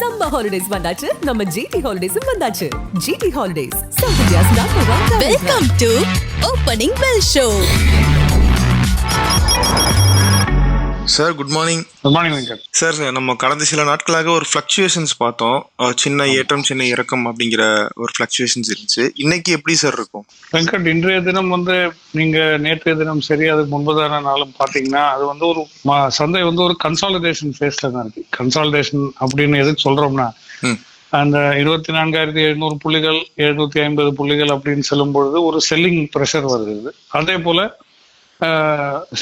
Summer holidays வந்தாச்சு. நம்ம GT ஹாலிடேஸும் வந்தாச்சு. GT holidays South India's number one welcome to opening bell show sir good morning good morning Venkat sir நம்ம கடந்த சில நாட்களாக ஒரு ஃப்ளக்சுவேஷன்ஸ் பார்த்தோம். சின்ன ஏற்றம் சின்ன இறக்கம் அப்படிங்கிற ஒரு ஃப்ளக்சுவேஷன்ஸ் இருந்துச்சு. இன்னைக்கு எப்படி சார் இருக்கும்? வெங்கட் இன்றைய தினம் வந்து நீங்க நேற்றைய தினம் சரி அதுக்கு முன்பதான நாளும் பாத்தீங்கன்னா அது வந்து ஒரு சந்தை வந்து ஒரு கன்சாலிடேஷன் ஃபேஸ்ல தான் இருக்கு. கன்சாலிடேஷன் அப்படின்னு எதுக்கு சொல்றோம்னா. அந்த இருபத்தி நான்காயிரத்தி எழுநூறு புள்ளிகள் எழுநூத்தி ஐம்பது புள்ளிகள் அப்படின்னு சொல்லும் பொழுது ஒரு செல்லிங் ப்ரெஷர் வருகிறது. அதே போல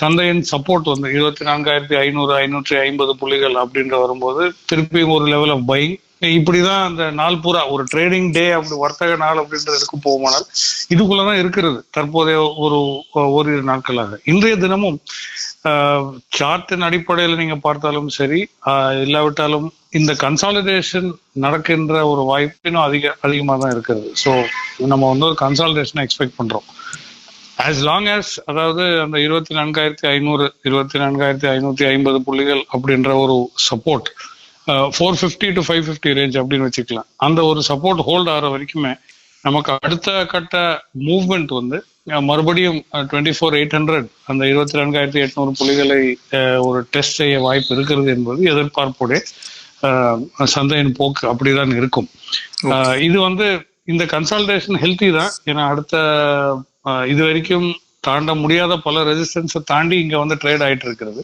சந்தையின் சப்போர்ட் வந்து இருபத்தி நான்காயிரத்தி ஐநூறு ஐநூற்றி ஐம்பது புள்ளிகள் அப்படின்ற வரும்போது திருப்பி ஒரு லெவல் ஆஃப் பைங் இப்படிதான் அந்த நாள் பூரா ஒரு ட்ரேடிங் டே அப்படி வர்த்தக நாள் அப்படின்றதுக்கு போகுமானால் இதுக்குள்ளதான் இருக்கிறது. தற்போதைய ஒரு ஓரிரு நாட்களாக. இன்றைய தினமும் சார்ட்டின் அடிப்படையில் நீங்க பார்த்தாலும் சரி இல்லாவிட்டாலும் இந்த கன்சாலிடேஷன் நடக்கின்ற ஒரு வாய்ப்பு இன்னும் அதிக அதிகமாக தான் இருக்கிறது. ஸோ நம்ம வந்து ஒரு கன்சாலிடேஷனை எக்ஸ்பெக்ட் பண்றோம். ஆஸ் லாங் as அதாவது அந்த இருபத்தி நான்காயிரத்தி ஐநூறு இருபத்தி நான்காயிரத்தி ஐநூத்தி ஐம்பது புள்ளிகள் அப்படின்ற ஒரு support four fifty to five fifty range அப்படின்னு வச்சுக்கலாம். அந்த ஒரு சப்போர்ட் ஹோல்ட் ஆகிற வரைக்குமே நமக்கு அடுத்த கட்ட மூவ்மெண்ட் வந்து மறுபடியும் டுவெண்ட்டி ஃபோர் எயிட் ஹண்ட்ரட் அந்த இருபத்தி நான்காயிரத்தி எட்நூறு புள்ளிகளை ஒரு டெஸ்ட் செய்ய வாய்ப்பு இருக்கிறது என்பது எதிர்பார்ப்போடைய சந்தையின் போக்கு அப்படிதான் இருக்கும். இது வந்து இந்த கன்சால்டேஷன் ஹெல்த்தி தான். ஏன்னா அடுத்த இது வரைக்கும் தாண்ட முடியாத பல ரெசிஸ்டன்ஸை தாண்டி இங்கே வந்து ட்ரேட் ஆகிட்டு இருக்கிறது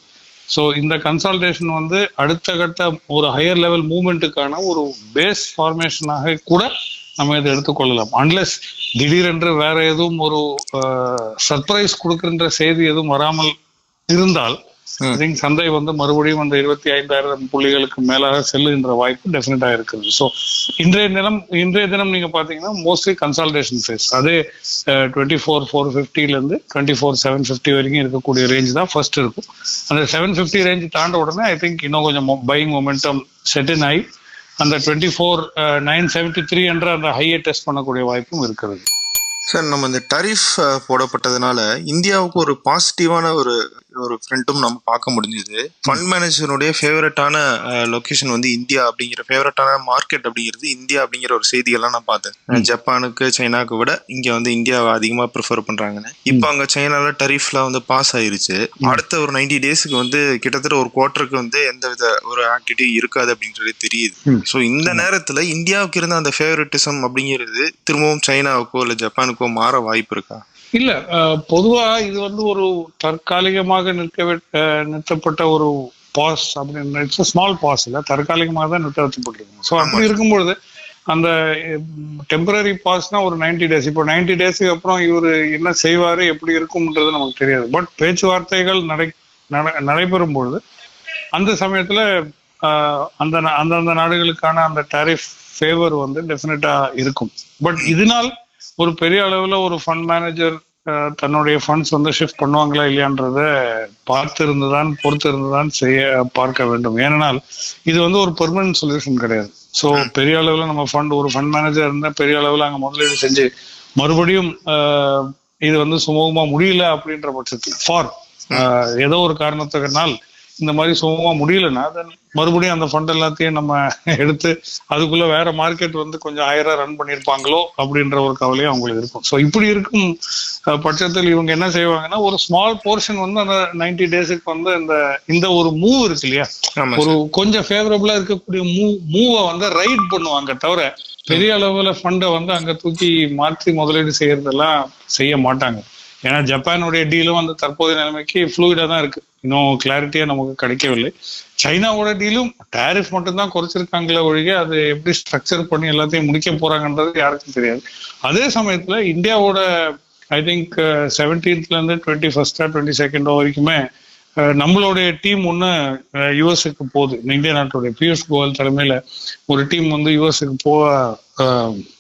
ஸோ இந்த கன்சால்டேஷன் வந்து அடுத்த கட்ட ஒரு ஹையர் லெவல் மூவ்மெண்ட்டுக்கான ஒரு பேஸ் ஃபார்மேஷனாக கூட நம்ம இதை எடுத்துக்கொள்ளலாம் அன்லெஸ் திடீரென்று வேற எதுவும் ஒரு சர்ப்ரைஸ் கொடுக்கின்ற செய்தி எதுவும் வராமல் இருந்தால் ஐ திங்க் சந்தை வந்து மறுபடியும் அந்த இருபத்தி ஐந்தாயிரம் புள்ளிகளுக்கு மேலாக செல்லுகின்ற வாய்ப்பு டெஃபினட்டா இருக்குது ஸோ இன்றைய தினம் இன்றைய தினம் நீங்க பாத்தீங்கன்னா மோஸ்ட்லி கன்சால்டேஷன் ஃபேஸ் அதே டுவெண்ட்டி ஃபோர் ஃபோர் இருந்து டுவெண்ட்டி ஃபோர் செவன் ஃபிஃப்டி வரைக்கும் இருக்கக்கூடிய ரேஞ்ச் தான் ஃபர்ஸ்ட் இருக்கும். அந்த செவன் ஃபிஃப்டி ரேஞ்ச் தாண்ட உடனே ஐ திங்க் இன்னும் கொஞ்சம் பையிங் மொமெண்டம் செட்டின் ஆகி அந்த twenty four nine seventy three என்ற அந்த ஹையை டெஸ்ட் பண்ணக்கூடிய வாய்ப்பும் இருக்கிறது. சார் நம்ம இந்த டரிஃப் போடப்பட்டதுனால இந்தியாவுக்கு ஒரு பாசிட்டிவான ஒரு ஒரு ஃப்ரெண்டும் நம்ம பார்க்க முடிஞ்சது. ஃபண்ட் மேனேஜருடைய ஃபேவரட்டான லொகேஷன் வந்து இந்தியா அப்படிங்கிற ஃபேவரட்டான மார்க்கெட் அப்படிங்கிறது இந்தியா அப்படிங்கிற ஒரு செய்தியெல்லாம் நான் பார்த்தேன். ஜப்பானுக்கு சைனாக்கு விட இங்க வந்து இந்தியாவை அதிகமா ப்ரிஃபர் பண்றாங்கன்னு இப்போ அங்க சைனால டரிஃப்லாம் வந்து பாஸ் ஆயிருச்சு. அடுத்த ஒரு நைன்டி டேஸ்க்கு வந்து கிட்டத்தட்ட ஒரு குவார்ட்டருக்கு வந்து எந்த வித ஒரு ஆக்டிவிட்டி இருக்காது அப்படின்றது தெரியுது. ஸோ இந்த நேரத்துல இந்தியாவுக்கு இருந்த அந்த ஃபேவரட்டிசம் அப்படிங்கிறது திரும்பவும் சைனாவுக்கோ இல்ல ஜப்பானுக்கோ மாற வாய்ப்பு இருக்கா? இல்ல பொதுவா இது வந்து ஒரு தற்காலிகமாக நிற்க நிறுத்தப்பட்ட ஒரு பாஸ் அப்படின்னு இட்ஸ் ஸ்மால் பாஸ் இல்ல தற்காலிகமாக தான் நிறுத்தப்பட்டிருக்கு ஸோ அப்படி இருக்கும்பொழுது அந்த டெம்பரரி பாஸ்னா ஒரு 90 டேஸ் இப்போ 90 டேஸ்க்கு அப்புறம் இவர் என்ன செய்வாரு எப்படி இருக்கும்ன்றது நமக்கு தெரியாது. பட் பேச்சுவார்த்தைகள் நடை நடைபெறும் பொழுது அந்த சமயத்துல ஆஹ், அந்த நா- அந்தந்த நாடுகளுக்கான அந்த டாரிஃப் ஃபேவர் வந்து டெஃபினட்டா இருக்கும். பட் இதனால் ஒரு பெரிய அளவுல ஒரு ஃபண்ட் மேனேஜர் தன்னுடைய ஃபண்ட்ஸ் வந்து ஷிஃப்ட் பண்ணுவாங்களா இல்லையான்றத பார்த்து இருந்துதான் பொறுத்து இருந்துதான் செய்ய பார்க்க வேண்டும். ஏனென்றால் இது வந்து ஒரு பெர்மனன்ட் சொல்யூஷன் கிடையாது. ஸோ பெரிய அளவுல நம்ம ஃபண்ட் ஒரு ஃபண்ட் மேனேஜர் இருந்தால் பெரிய அளவுல அங்க முதலீடு செஞ்சு மறுபடியும் ஆஹ், இது வந்து சுமூகமாக முடியல அப்படின்ற பட்சத்தில் ஃபார் ஏதோ ஒரு காரணத்துக்குனால் இந்த மாதிரி சுமூகமா முடியலன்னா then மறுபடியும் அந்த ஃபண்ட் எல்லாத்தையும் நம்ம எடுத்து அதுக்குள்ள வேற மார்க்கெட் வந்து கொஞ்சம் ஹையரா ரன் பண்ணியிருப்பாங்களோ அப்படின்ற ஒரு கவலையும் அவங்களுக்கு இருக்கும். ஸோ இப்படி இருக்கும் பட்சத்தில் இவங்க என்ன செய்வாங்கன்னா ஒரு ஸ்மால் போர்ஷன் வந்து அந்த 90 டேஸுக்கு வந்து இந்த இந்த ஒரு மூவ் இருக்கு இல்லையா? ஒரு கொஞ்சம் ஃபேவரபிளா இருக்கக்கூடிய மூவ் மூவை வந்து ரைட் பண்ணுவாங்க தவிர பெரிய அளவுல ஃபண்டை வந்து அங்க தூக்கி மாற்றி முதலீடு செய்யறதெல்லாம் செய்ய மாட்டாங்க. ஏன்னா ஜப்பானுடைய டீலும் அந்த தற்போதைய நிலைமைக்கு ஃப்ளூயிடா தான் இருக்கு. இன்னும் கிளாரிட்டியா நமக்கு கிடைக்கவில்லை. சைனாவோட டீலும் டாரிஃப் மட்டும்தான் குறைச்சிருக்காங்களே ஒழிய அது எப்படி ஸ்ட்ரக்சர் பண்ணி எல்லாத்தையும் முடிக்க போறாங்கன்றது யாருக்கும் தெரியாது. அதே சமயத்துல இந்தியாவோட ஐ திங்க் செவன்டீன்த்ல இருந்து டுவெண்ட்டி ஃபர்ஸ்டா டுவெண்ட்டி செகண்டோ வரைக்குமே நம்மளுடைய டீம் ஒன்று யுஎஸ்க்கு போகுது. இந்திய நாட்டுடைய பியூஷ் கோயல் தலைமையில ஒரு டீம் வந்து யுஎஸ்க்கு போக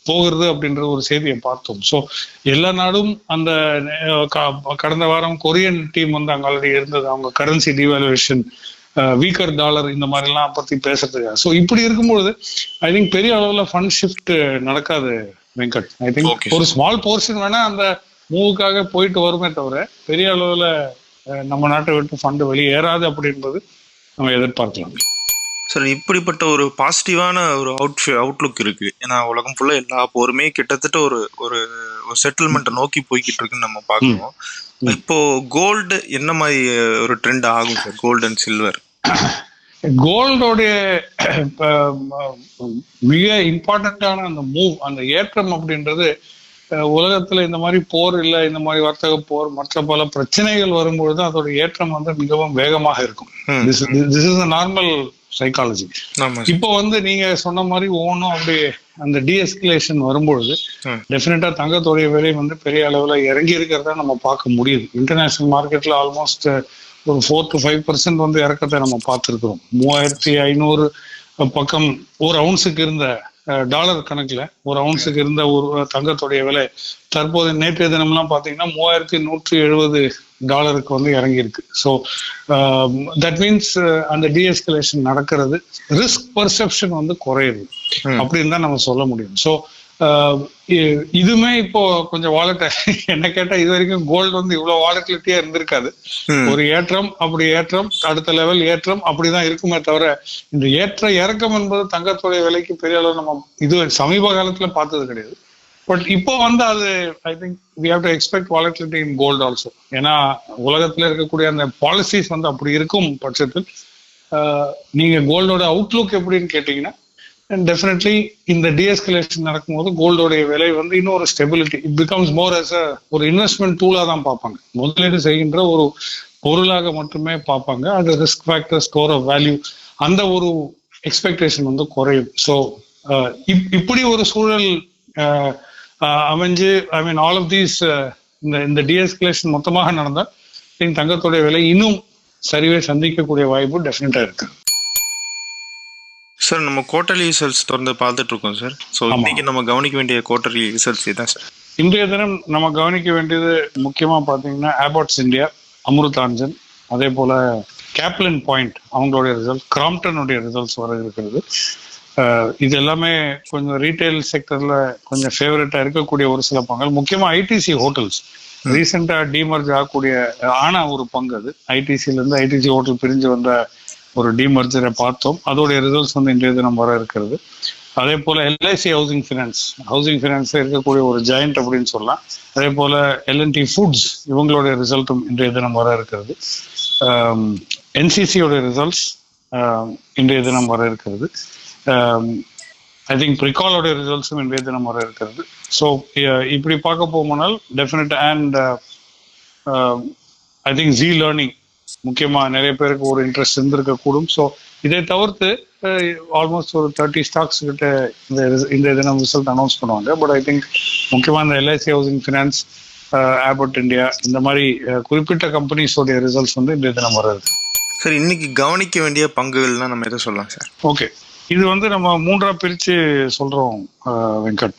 போகிறது அப்படின்ற ஒரு செய்தியை பார்த்தோம். ஸோ எல்லா நாடும் அந்த கடந்த வாரம் கொரியன் டீம் வந்து அங்க ஆல்ரெடி இருந்தது. அவங்க கரன்சி டிவாலுவேஷன் வீக்கர் டாலர் இந்த மாதிரிலாம் பத்தி பேசுறதுக்கு ஸோ இப்படி இருக்கும்பொழுது ஐ திங்க் பெரிய அளவுல ஃபண்ட் ஷிஃப்ட் நடக்காது வெங்கட். ஐ. திங்க் ஒரு ஸ்மால் போர்ஷன் வேணா அந்த மூவுக்காக போயிட்டு வருமே தவிர பெரிய அளவுல நம்ம நாட்டை விட்டு ஃபண்ட் வெளியேறாது அப்படின்றது நம்ம எதிர்பார்க்கலாம். சார் இப்படிப்பட்ட ஒரு பாசிட்டிவான ஒரு அவுட் அவுட்லுக் இருக்கு. ஏன்னா உலகம் ஃபுல்லா எல்லா போருமே கிட்டத்தட்ட ஒரு ஒரு ஒரு செட்டில்மெண்ட்டை நோக்கி போய்கிட்டு இருக்குன்னு நம்ம பார்க்கணும் இப்போ கோல்டு என்ன மாதிரி ஒரு ட்ரெண்ட் ஆகும் சார்? கோல்டு அண்ட் சில்வர் கோல்டோடைய மிக இம்பார்ட்டண்ட்டான அந்த மூவ் அந்த ஏற்றம் அப்படின்றது உலகத்துல இந்த மாதிரி போர் இல்லை இந்த மாதிரி வர்த்தக போர் மற்ற பல பிரச்சனைகள் வரும்பொழுது அதோட ஏற்றம் வந்து மிகவும் வேகமாக இருக்கும். திஸ் இஸ் நார்மல் சைக்காலஜி இப்போ வந்து நீங்க சொன்ன மாதிரி ஒவ்வொன்றும் அப்படி அந்த டிஎஸ்கலேஷன் வரும்பொழுது. டெஃபினட்டா தங்கத்தோடைய விலை வந்து பெரிய அளவுல இறங்கி இருக்கிறத நம்ம பார்க்க முடியுது. இன்டர்நேஷனல் மார்க்கெட்ல ஆல்மோஸ்ட் ஒரு ஃபோர் டு ஃபைவ் பர்சன்ட் வந்து இறக்கத்தை நம்ம பார்த்துருக்கிறோம். மூவாயிரத்தி ஐநூறு பக்கம் ஒரு அவுன்ஸுக்கு இருந்த டாலர் கணக்குல ஒரு அவுன்ஸுக்கு இருந்த ஒரு தங்கத்துடைய விலை தற்போது நேற்றைய தினம்லாம் பார்த்தீங்கன்னா மூவாயிரத்தி நூற்றி எழுபது டாலருக்கு வந்து இறங்கி இருக்கு ஸோ தட் மீன்ஸ் அந்த டிஎஸ்கலேஷன் நடக்கிறது. ரிஸ்க் பர்செப்ஷன் வந்து குறையுது. அப்படின்னு தான் நம்ம சொல்ல முடியும். ஸோ இதுமே இப்போ கொஞ்சம் வாலட்ட என்ன கேட்டா இது வரைக்கும் கோல்டு வந்து இவ்வளவு வாலட்டிலிட்டியா இருந்திருக்காது. ஒரு ஏற்றம் அப்படி ஏற்றம் அடுத்த லெவல் ஏற்றம் அப்படிதான் இருக்குமே தவிர இந்த ஏற்ற இறக்கம் என்பது தங்கத்துடைய விலைக்கு பெரிய அளவு நம்ம இது சமீப காலத்துல பார்த்தது கிடையாது. பட் இப்போ வந்து அது I think we have to expect volatility in gold also ஏன்னா உலகத்துல இருக்கக்கூடிய அந்த பாலிசிஸ் வந்து அப்படி இருக்கும் பட்சத்தில் நீங்க கோல்டோட அவுட்லுக் எப்படின்னு கேட்டீங்கன்னா டெஃபினெட்லி இந்த டிஎஸ்கலேஷன் நடக்கும்போது கோல்டோடைய விலை வந்து இன்னும் ஒரு stability it becomes more as a ஒரு இன்வெஸ்ட்மெண்ட் டூலா தான் பார்ப்பாங்க. முதலீடு செய்கின்ற ஒரு பொருளாக மட்டுமே பார்ப்பாங்க. அது risk factor store of value அந்த ஒரு எக்ஸ்பெக்டேஷன் வந்து குறையும். ஸோ uh, இப்படி ஒரு சூழல் ஆஹ், அமைஞ்சு I mean all of these இந்த இந்த டிஎஸ்கலேஷன் மொத்தமாக நடந்தால் தங்கத்துடைய விலை இன்னும் சரிவை சந்திக்கக்கூடிய வாய்ப்பு டெஃபினட்டாக இருக்கு. சார் நம்ம குவார்டர்லி ரிசல்ட்ஸ் தொடர்ந்து பார்த்துட்டு இருக்கோம் சார் ஸோ. இன்னைக்கு நம்ம கவனிக்க வேண்டிய குவார்டர்லி ரிசல்ட்ஸ் இதான் சார் இன்றைய தினம் நம்ம கவனிக்க வேண்டியது முக்கியமா பாத்தீங்கன்னா ஆபாட்ஸ் இந்தியா அமிர்தாஞ்சன் அதே போல கேப்லின் பாயிண்ட் அவங்களுடைய ரிசல்ட் கிராம்டனுடைய ரிசல்ட்ஸ் வர இருக்கிறது. இது எல்லாமே கொஞ்சம் ரீட்டைல் செக்டர்ல கொஞ்சம் ஃபேவரட்டா இருக்கக்கூடிய ஒரு சில பங்குகள். முக்கியமா ஐடிசி ஹோட்டல்ஸ் ரீசெண்டா டிமர்ஜ் ஆகக்கூடிய ஆன ஒரு பங்கு அது. ஐடிசில இருந்து ஐடிசி ஹோட்டல் பிரிஞ்சு வந்த ஒரு டிமர்ஜரை பார்த்தோம். அதோடைய ரிசல்ட்ஸ் வந்து இன்றைய தினம் வர இருக்கிறது. அதே போல எல்ஐசி ஹவுசிங் ஃபினான்ஸ் ஹவுசிங் ஃபைனான்ஸ்ல இருக்கக்கூடிய ஒரு ஜாயிண்ட் அப்படின்னு சொல்லலாம். அதே போல எல்என்டி ஃபுட்ஸ் இவங்களுடைய ரிசல்ட்டும் இன்றைய தினம் வர இருக்கிறது. என்சிசியோட ரிசல்ட்ஸ் இன்றைய தினம் வர இருக்கிறது. ஐ திங்க் ப்ரிகாலோடைய ரிசல்ட்ஸும் இன்றைய தினம் வர இருக்கிறது. ஸோ இப்படி பார்க்க போகும்போனால் definite and I think G learning முக்கியமா நிறைய பேருக்கு ஒரு இன்ட்ரெஸ்ட் இருந்திருக்க கூடும் ஸோ இதை தவிர்த்து ஆல்மோஸ்ட் ஒரு தேர்ட்டி ஸ்டாக்ஸ் கிட்ட இந்த இந்த தினம் ரிசல்ட் அனௌன்ஸ் பண்ணுவாங்க. பட் ஐ திங்க் முக்கியமா இந்த LIC housing finance Abbott India இந்த மாதிரி குறிப்பிட்ட கம்பெனிஸோடைய ரிசல்ட்ஸ் வந்து இந்த தினம் வருது சார் இன்னைக்கு கவனிக்க வேண்டிய பங்குகள்னா நம்ம எதை சொல்லலாம் சார் ஓகே இது வந்து நம்ம மூன்றா பிரிச்சு சொல்றோம் வெங்கட்.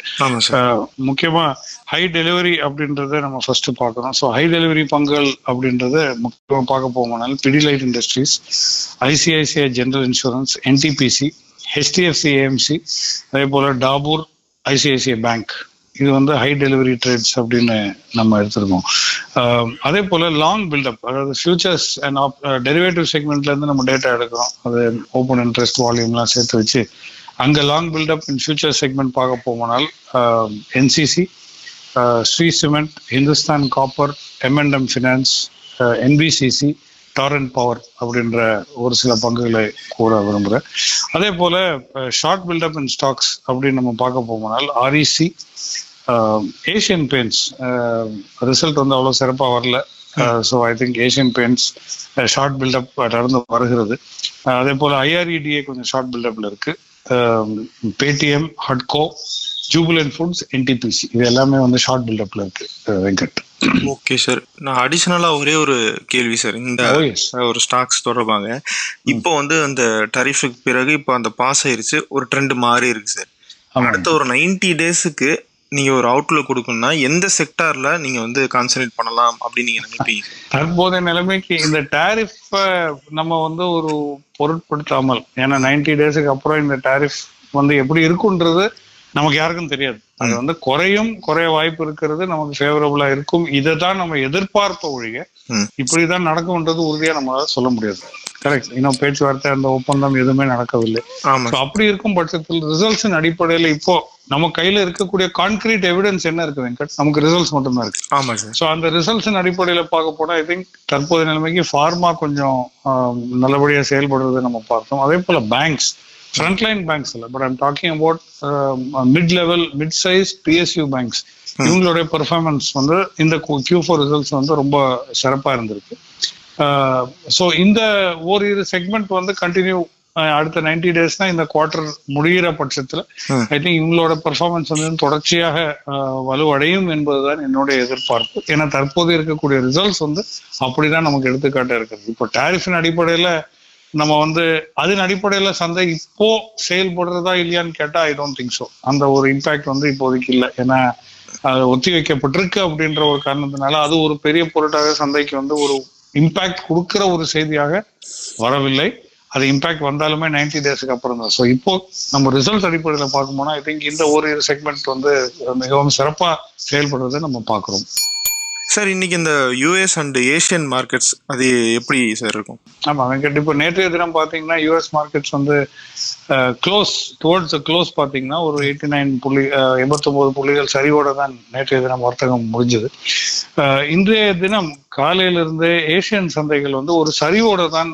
முக்கியமா ஹை டெலிவரி அப்படின்றத நம்ம ஃபர்ஸ்ட் பார்க்கணும். ஸோ ஹை டெலிவரி பங்குகள் அப்படின்றத முக்கியமாக பார்க்க போகும்போனால் Pidilite Industries ICICI General Insurance NTPC HDFC AMC அதே போல டாபூர் ஐசிஐசிஐ பேங்க் இது வந்து ஹை டெலிவரி ட்ரேட்ஸ் அப்படின்னு நம்ம எடுத்திருக்கோம். அதே போல லாங் பில்டப் அதாவது ஃபியூச்சர்ஸ் அண்ட் ஆப் டெரிவேட்டிவ் செக்மெண்ட்ல இருந்து நம்ம டேட்டா எடுக்கிறோம். அது ஓப்பன் இன்ட்ரெஸ்ட் வால்யூம்லாம் சேர்த்து வச்சு அங்கே long buildup in future segment பார்க்க போனால் NCC Shree Cement Hindustan Copper MNM Finance NBCC Torrent Power அப்படின்ற ஒரு சில பங்குகளை கூற விரும்புகிறேன். அதே போல ஷார்ட் பில்டப் இன் ஸ்டாக்ஸ் அப்படின்னு நம்ம பார்க்க போனால் ஆர்இசி ஏஷியன் பெயிண்ட்ஸ் ரிசல்ட் வந்து அவ்வளோ சிறப்பாக வரல. So I think Asian Paints short buildup நடந்து வருகிறது. அதே போல ஐஆர்இடிஏ கொஞ்சம் ஷார்ட் பில்டப்ல இருக்கு. பேடிஎம் ஹட்கோ ஜூபிலன் ஃபுட்ஸ் என்டிபிசி இது எல்லாமே வந்து ஷார்ட் பில்டப்ல இருக்கு வெங்கட். ஓகே சார் நான் அடிஷனலா ஒரே ஒரு கேள்வி சார் இந்த Oh. ஒரு ஸ்டாக்ஸ் தொடர்பாங்க. இப்போ வந்து அந்த டரிஃபுக்கு பிறகு இப்போ அந்த பாஸ் ஆயிருச்சு ஒரு ட்ரெண்ட் மாறி இருக்கு சார். அடுத்த ஒரு 90 டேஸுக்கு நீங்க ஒரு அவுட்லுக் கொடுக்கணும்னா எந்த செக்டார்ல நீங்க வந்து கான்சன்ட்ரேட் பண்ணலாம் அப்படின்னு நீங்க நினைப்பீங்க? தற்போதைய நிலைமைக்கு இந்த டேரிஃப் நம்ம வந்து ஒரு பொருட்படுத்தாமல் ஏன்னா 90 டேஸுக்கு அப்புறம் இந்த டேரிஃப் வந்து எப்படி இருக்குன்றது நமக்கு யாருக்கும் தெரியாது. அது வந்து குறையும் குறைய வாய்ப்பு இருக்கிறது நமக்கு ஃபேவரபுளா இருக்கும். இதை தான் நம்ம எதிர்பார்ப்ப ஒழிய. இப்படிதான் நடக்கும்ன்றது உறுதியா நம்மளால சொல்ல முடியாது. கரெக்ட் இன்னும் பேச்சுவார்த்தை அந்த ஒப்பந்தம் எதுவுமே நடக்கவில்லை. அப்படி இருக்கும் பட்சத்தில் ரிசல்ட்ஸின் அடிப்படையில இப்போ நம்ம கையில இருக்கக்கூடிய கான்கிரீட் எவிடன்ஸ் என்ன இருக்கு வெங்கட்? நமக்கு ரிசல்ட்ஸ் மட்டும்தான் இருக்கு. ஆமா சார் ஸோ அந்த ரிசல்ட்ஸின் அடிப்படையில பார்க்க போனா ஐ திங்க் தற்போதைய நிலைமைக்கு ஃபார்மா கொஞ்சம் நல்லபடியா செயல்படுறதை நம்ம பார்த்தோம். அதே போல பேங்க்ஸ் ஃப்ரண்ட்லைன் பேங்க்ஸ் இல்லை but I'm talking about mid level mid size PSU banks இவங்களுடைய பெர்ஃபார்மன்ஸ் வந்து இந்த கியூ ஃபோர் ரிசல்ட்ஸ் வந்து ரொம்ப சிறப்பா இருந்திருக்கு. ஸோ இந்த ஓரிரு செக்மெண்ட் வந்து கண்டினியூ அடுத்த 90 டேஸ் தான் இந்த குவார்டர் முடிகிற பட்சத்துல. ஐ திங்க் இவங்களோட பெர்ஃபார்மன்ஸ் வந்து தொடர்ச்சியாக ஆஹ், வலுவடையும் என்பதுதான் என்னுடைய எதிர்பார்ப்பு. ஏன்னா தற்போது இருக்கக்கூடிய ரிசல்ட்ஸ் வந்து அப்படிதான் நமக்கு எடுத்துக்காட்ட இருக்குது இப்போ டாரிஃபின் அடிப்படையில நம்ம வந்து அதன் அடிப்படையில சந்தை இப்போ செயல்படுறதா இல்லையான்னு கேட்டா ஐ டோன்ட் திங்க் ஸோ அந்த ஒரு இம்பாக்ட் வந்து இப்போதைக்கு இல்லை. ஏன்னா அது ஒத்தி வைக்கப்பட்டிருக்கு அப்படின்ற ஒரு காரணத்தினால அது ஒரு பெரிய பொருட்டாக சந்தைக்கு வந்து ஒரு இம்பாக்ட் கொடுக்கிற ஒரு செய்தியாக வரவில்லை. அது இம்பாக்ட் வந்தாலுமே 90 டேஸ்க்கு அப்புறம் தான். ஸோ இப்போ நம்ம ரிசல்ட் அடிப்படையில் பார்க்கும்போனா ஐ திங்க் இந்த ஒரு செக்மெண்ட் வந்து மிகவும் சிறப்பா செயல்படுறதை நம்ம பார்க்குறோம். சார் இன்னைக்கு இந்த யூஎஸ் அண்ட் ஏஷியன் மார்க்கெட்ஸ் அது எப்படி சார் இருக்கும்? ஆமாம் வெங்கட் இப்போ நேற்றைய தினம் பார்த்தீங்கன்னா யூஎஸ் மார்க்கெட்ஸ் வந்து க்ளோஸ் டுவர்ட்ஸ் க்ளோஸ் பார்த்தீங்கன்னா ஒரு எயிட்டி நைன் புள்ளி எண்பத்தொம்போது புள்ளிகள் சரிவோட தான் நேற்றைய தினம் வர்த்தகம் முடிஞ்சது. இன்றைய தினம் காலையிலிருந்து ஏஷியன் சந்தைகள் வந்து ஒரு சரிவோட தான்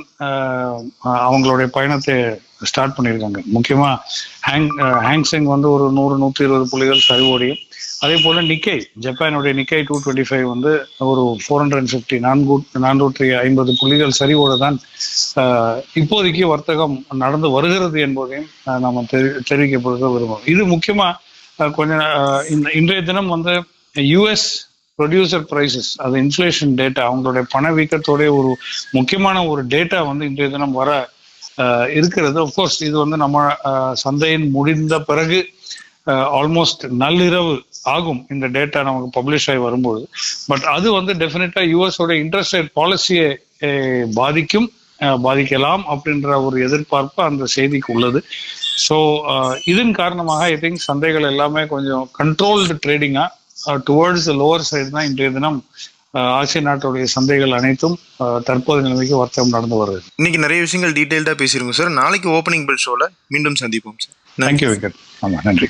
அவங்களுடைய பயணத்தை ஸ்டார்ட் பண்ணியிருக்காங்க. முக்கியமாக ஹேங் ஹேங்ஸிங் வந்து ஒரு நூறு நூற்றி இருபது புள்ளிகள் சரிவோடையும் அதே போல நிக்கை ஜப்பானுடைய நிக்கை டூ டுவெண்ட்டி ஃபைவ் வந்து ஒரு ஃபோர் ஹண்ட்ரட் அண்ட் ஃபிஃப்டி நான்கு நானூற்றி ஐம்பது புள்ளிகள் சரிவோடு தான் இப்போதைக்கு வர்த்தகம் நடந்து வருகிறது என்பதையும் நம்ம தெரி தெரிவிக்கப்படுத்த விரும்புகிறோம். இது முக்கியமாக கொஞ்சம் இந்த இன்றைய தினம் வந்து யூஎஸ் ப்ரொடியூசர் ப்ரைசஸ் அது இன்ஃப்ளேஷன் டேட்டா அவங்களுடைய பணவீக்கத்துடைய ஒரு முக்கியமான ஒரு டேட்டா வந்து இன்றைய தினம் வர இருக்கிறது. அஃப்கோர்ஸ் இது வந்து நம்ம சந்தையின் முடிந்த பிறகு ஆல்மோஸ்ட் நள்ளிரவு ஆகும். இந்த டேட்டா நமக்கு பப்ளிஷ் ஆகி வரும்போது. பட் அது வந்து டெஃபினட்டா யூஎஸோட இன்ட்ரெஸ்ட் ரேட் பாலிசியை பாதிக்கும் பாதிக்கலாம் அப்படின்ற ஒரு எதிர்பார்ப்பு அந்த செய்திக்கு உள்ளது. ஸோ இதன் காரணமாக ஐ திங்க் சந்தைகள் எல்லாமே கொஞ்சம் கண்ட்ரோல்டு ட்ரேடிங்கா டுவர்ட்ஸ் லோவர் சைடு தான் இன்றைய தினம் ஆசிய நாட்டுடைய சந்தைகள் அனைத்தும் தற்போதைய நிலைமைக்கு வர்த்தகம் நடந்து வருது. இன்னைக்கு நிறைய விஷயங்கள் டீடைல்டா பேசியிருக்கோம் சார் நாளைக்கு ஓப்பனிங் பெல் ஷோல மீண்டும் சந்திப்போம் சார் தேங்க்யூ வெங்கட் ஆமா நன்றி.